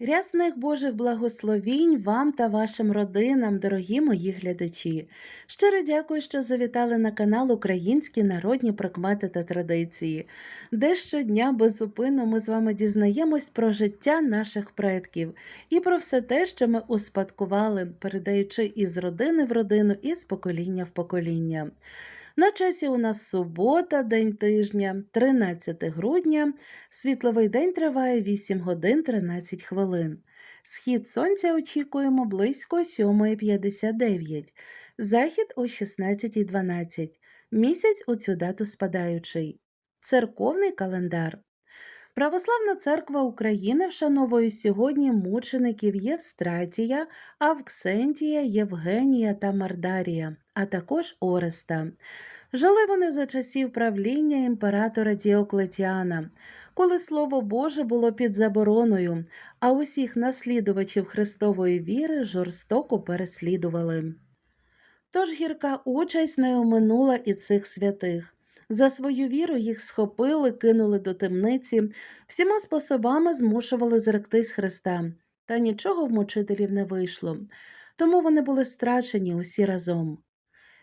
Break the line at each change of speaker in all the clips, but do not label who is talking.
Рясних Божих благословінь вам та вашим родинам, дорогі мої глядачі. Щиро дякую, що завітали на канал Українські народні прикмети та традиції, де щодня беззупинно ми з вами дізнаємось про життя наших предків і про все те, що ми успадкували, передаючи із родини в родину і з покоління в покоління. На часі у нас субота, день тижня, 13 грудня. Світловий день триває 8 годин 13 хвилин. Схід сонця очікуємо близько 7.59, захід о 16.12. Місяць у цю дату спадаючий. Церковний календар. Православна церква України вшановує сьогодні мучеників Євстратія, Авксентія, Євгенія та Мардарія, а також Ореста. Жили вони за часів правління імператора Діоклетіана, коли Слово Боже було під забороною, а усіх наслідувачів Христової віри жорстоко переслідували. Тож гірка участь не оминула і цих святих. За свою віру їх схопили, кинули до темниці, всіма способами змушували зректись Христа, та нічого в мучителів не вийшло, тому вони були страчені усі разом.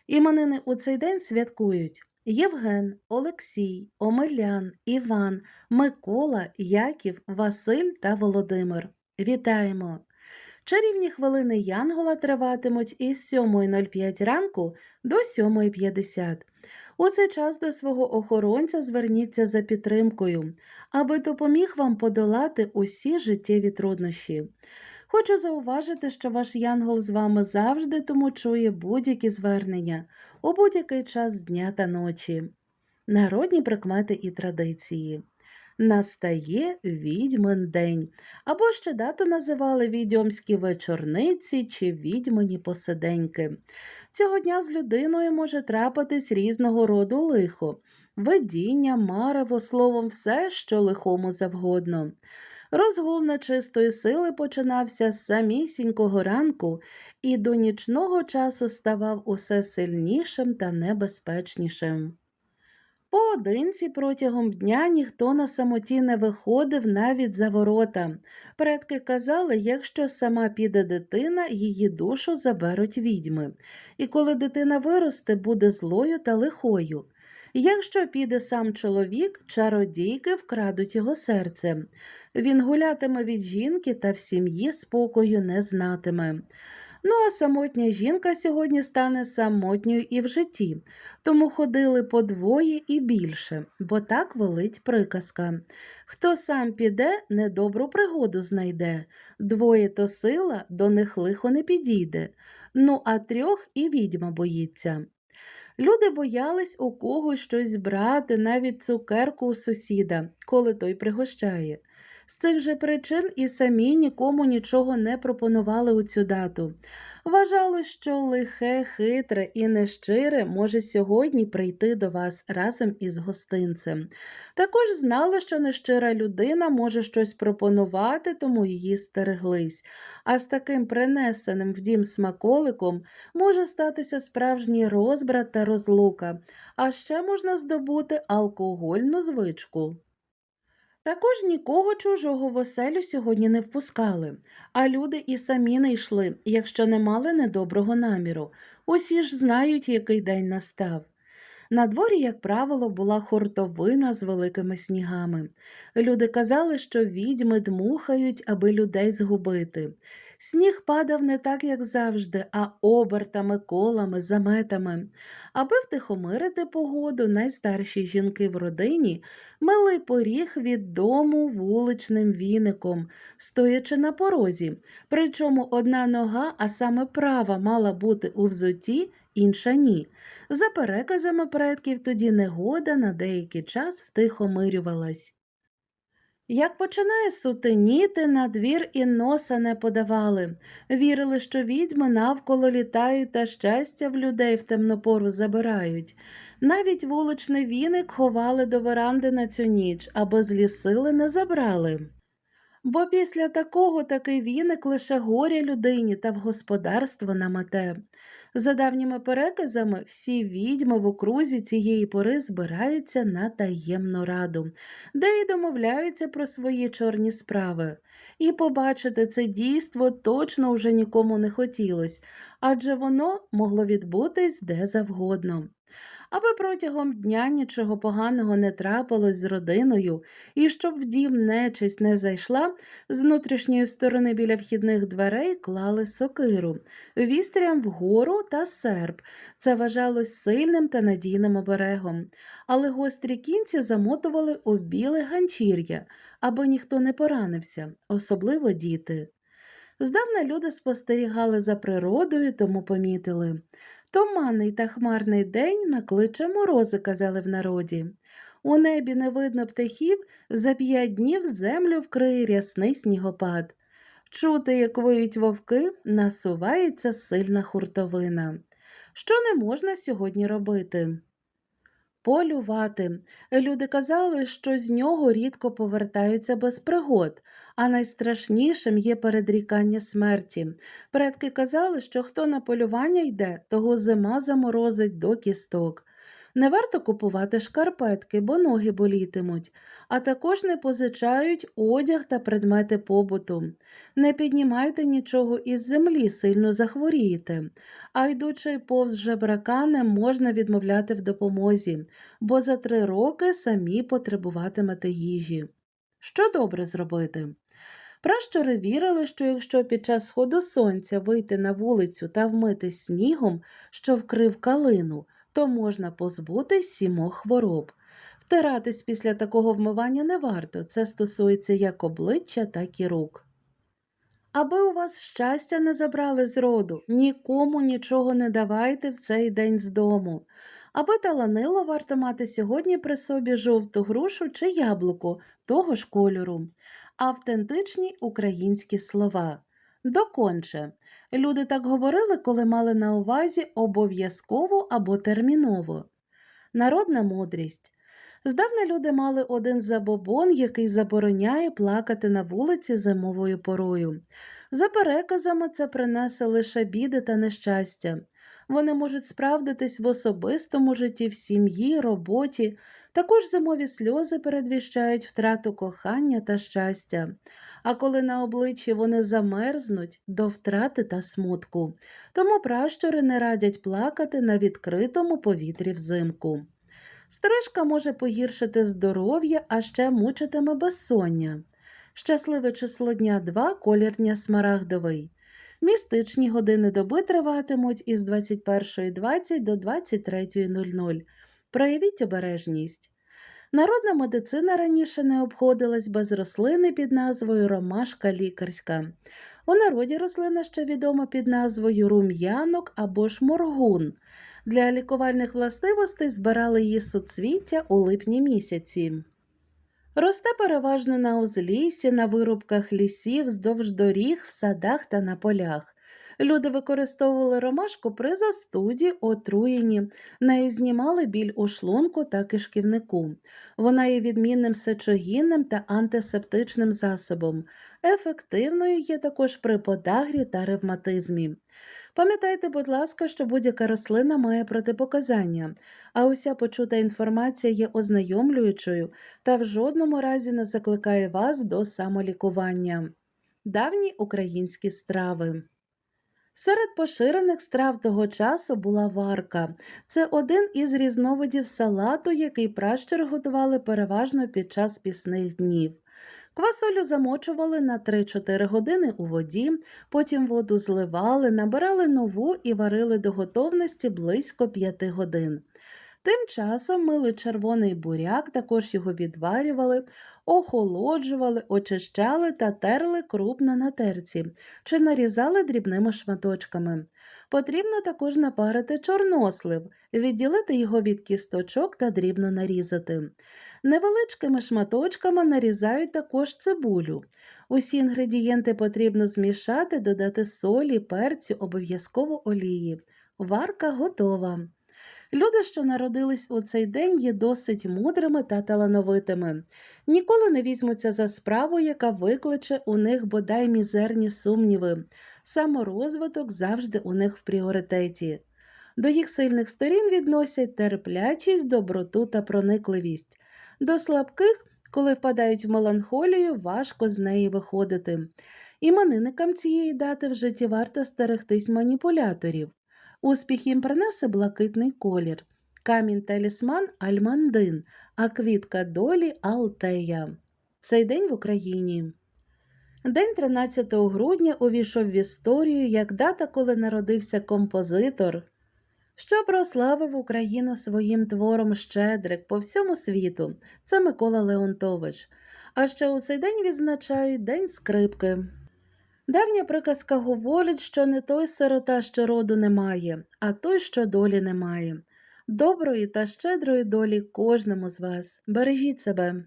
Іменини у цей день святкують Євген, Олексій, Омелян, Іван, Микола, Яків, Василь та Володимир. Вітаємо! Чарівні хвилини Янгола триватимуть із 7.05 ранку до 7.50. У цей час до свого охоронця зверніться за підтримкою, аби допоміг вам подолати усі життєві труднощі. Хочу зауважити, що ваш янгол з вами завжди тому чує будь-які звернення у будь-який час дня та ночі. Народні прикмети і традиції. Настає відьмин день, або ще дату називали відьомські вечорниці чи відьмані посиденьки. Цього дня з людиною може трапитись різного роду лихо, видіння, марево, словом, все, що лихому завгодно. Розгул нечистої сили починався з самісінького ранку і до нічного часу ставав усе сильнішим та небезпечнішим. Поодинці протягом дня ніхто на самоті не виходив навіть за ворота. Предки казали, якщо сама піде дитина, її душу заберуть відьми, і коли дитина виросте, буде злою та лихою. Якщо піде сам чоловік, чародійки вкрадуть його серце. Він гулятиме від жінки та в сім'ї спокою не знатиме. Ну а самотня жінка сьогодні стане самотньою і в житті, тому ходили по двоє і більше, бо так велить приказка. Хто сам піде, недобру пригоду знайде, двоє то сила, до них лихо не підійде. Ну, а трьох і відьма боїться. Люди боялись у когось щось брати, навіть цукерку у сусіда, коли той пригощає. З цих же причин і самі нікому нічого не пропонували у цю дату. Вважали, що лихе, хитре і нещире може сьогодні прийти до вас разом із гостинцем. Також знали, що нещира людина може щось пропонувати, тому її стереглись. А з таким принесеним в дім смаколиком може статися справжній розбрат та розлука, а ще можна здобути алкогольну звичку. Також нікого чужого в оселю сьогодні не впускали, а люди і самі не йшли, якщо не мали недоброго наміру. Усі ж знають, який день настав. На дворі, як правило, була хуртовина з великими снігами. Люди казали, що відьми дмухають, аби людей згубити. Сніг падав не так, як завжди, а обертами, колами, заметами. Аби втихомирити погоду, найстарші жінки в родині мили поріг від дому вуличним віником, стоячи на порозі. Причому одна нога, а саме права, мала бути у взуті, інша ні. За переказами предків тоді негода на деякий час втихомирювалась. Як починає сутеніти, на двір і носа не подавали. Вірили, що відьми навколо літають та щастя в людей в темнопору забирають. Навіть вуличний віник ховали до веранди на цю ніч, аби злі сили не забрали. Бо після такого такий віник лише горя людині та в господарство намете. За давніми переказами, всі відьми в окрузі цієї пори збираються на таємну раду, де й домовляються про свої чорні справи. І побачити це дійство точно вже нікому не хотілось, адже воно могло відбутись де завгодно. Аби протягом дня нічого поганого не трапилось з родиною, і щоб в дім нечисть не зайшла, з внутрішньої сторони біля вхідних дверей клали сокиру, вістрям вгору та серп. Це вважалось сильним та надійним оберегом. Але гострі кінці замотували у біле ганчір'я, аби ніхто не поранився, особливо діти. Здавна люди спостерігали за природою, тому помітили. Туманний та хмарний день накличе морози, казали в народі. У небі не видно птахів, за п'ять днів землю вкриє рясний снігопад. Чути, як воють вовки, насувається сильна хуртовина. Що не можна сьогодні робити? Полювати. Люди казали, що з нього рідко повертаються без пригод, а найстрашнішим є передрікання смерті. Предки казали, що хто на полювання йде, того зима заморозить до кісток. Не варто купувати шкарпетки, бо ноги болітимуть, а також не позичають одяг та предмети побуту. Не піднімайте нічого із землі, сильно захворієте, а йдучи повз жебрака, не можна відмовляти в допомозі, бо за три роки самі потребуватимете їжі. Що добре зробити? Пращури вірили, що якщо під час сходу сонця вийти на вулицю та вмити снігом, що вкрив калину, то можна позбутись сімох хвороб. Втиратись після такого вмивання не варто, це стосується як обличчя, так і рук. Аби у вас щастя не забрали з роду, нікому нічого не давайте в цей день з дому. Аби таланило, варто мати сьогодні при собі жовту грушу чи яблуко того ж кольору, автентичні українські слова. Доконче. Люди так говорили, коли мали на увазі обов'язково або терміново. Народна мудрість. Здавна люди мали один забобон, який забороняє плакати на вулиці зимовою порою. За переказами, це принесе лише біди та нещастя. Вони можуть справдитись в особистому житті, в сім'ї, роботі. Також зимові сльози передвіщають втрату кохання та щастя. А коли на обличчі вони замерзнуть до втрати та смутку. Тому пращури не радять плакати на відкритому повітрі взимку. Стрижка може погіршити здоров'я, а ще мучитиме безсоння. Щасливе число дня 2, колір дня смарагдовий. Містичні години доби триватимуть із 21.20 до 23.00. Проявіть обережність. Народна медицина раніше не обходилась без рослини під назвою ромашка лікарська. У народі рослина ще відома під назвою рум'янок або ж моргун. Для лікувальних властивостей збирали її суцвіття у липні місяці. Росте переважно на узліссі, на вирубках лісів, вздовж доріг, в садах та на полях. Люди використовували ромашку при застуді, отруєнні, нею знімали біль у шлунку та кишківнику. Вона є відмінним сечогінним та антисептичним засобом. Ефективною є також при подагрі та ревматизмі. Пам'ятайте, будь ласка, що будь-яка рослина має протипоказання, а уся почута інформація є ознайомлюючою та в жодному разі не закликає вас до самолікування. Давні українські страви. Серед поширених страв того часу була варка. Це один із різновидів салату, який пращур готували переважно під час пісних днів. Квасолю замочували на 3-4 години у воді, потім воду зливали, набирали нову і варили до готовності близько 5 годин. Тим часом мили червоний буряк, також його відварювали, охолоджували, очищали та терли крупно на терці чи нарізали дрібними шматочками. Потрібно також напарити чорнослив, відділити його від кісточок та дрібно нарізати. Невеличкими шматочками нарізають також цибулю. Усі інгредієнти потрібно змішати, додати солі, перцю, обов'язково олії. Варка готова. Люди, що народились у цей день, є досить мудрими та талановитими. Ніколи не візьмуться за справу, яка викличе у них бодай мізерні сумніви. Саморозвиток завжди у них в пріоритеті. До їх сильних сторін відносять терплячість, доброту та проникливість. До слабких, коли впадають в меланхолію, важко з неї виходити. Іменинникам цієї дати в житті варто стерегтись маніпуляторів. Успіх їм принесе блакитний колір, камінь талісман альмандин, а квітка долі алтея. Цей день в Україні. День 13 грудня увійшов в історію як дата, коли народився композитор, що прославив Україну своїм твором Щедрик по всьому світу. Це Микола Леонтович. А ще у цей день відзначають День скрипки. Давня приказка говорить, що не той сирота, що роду немає, а той, що долі немає. Доброї та щедрої долі кожному з вас. Бережіть себе.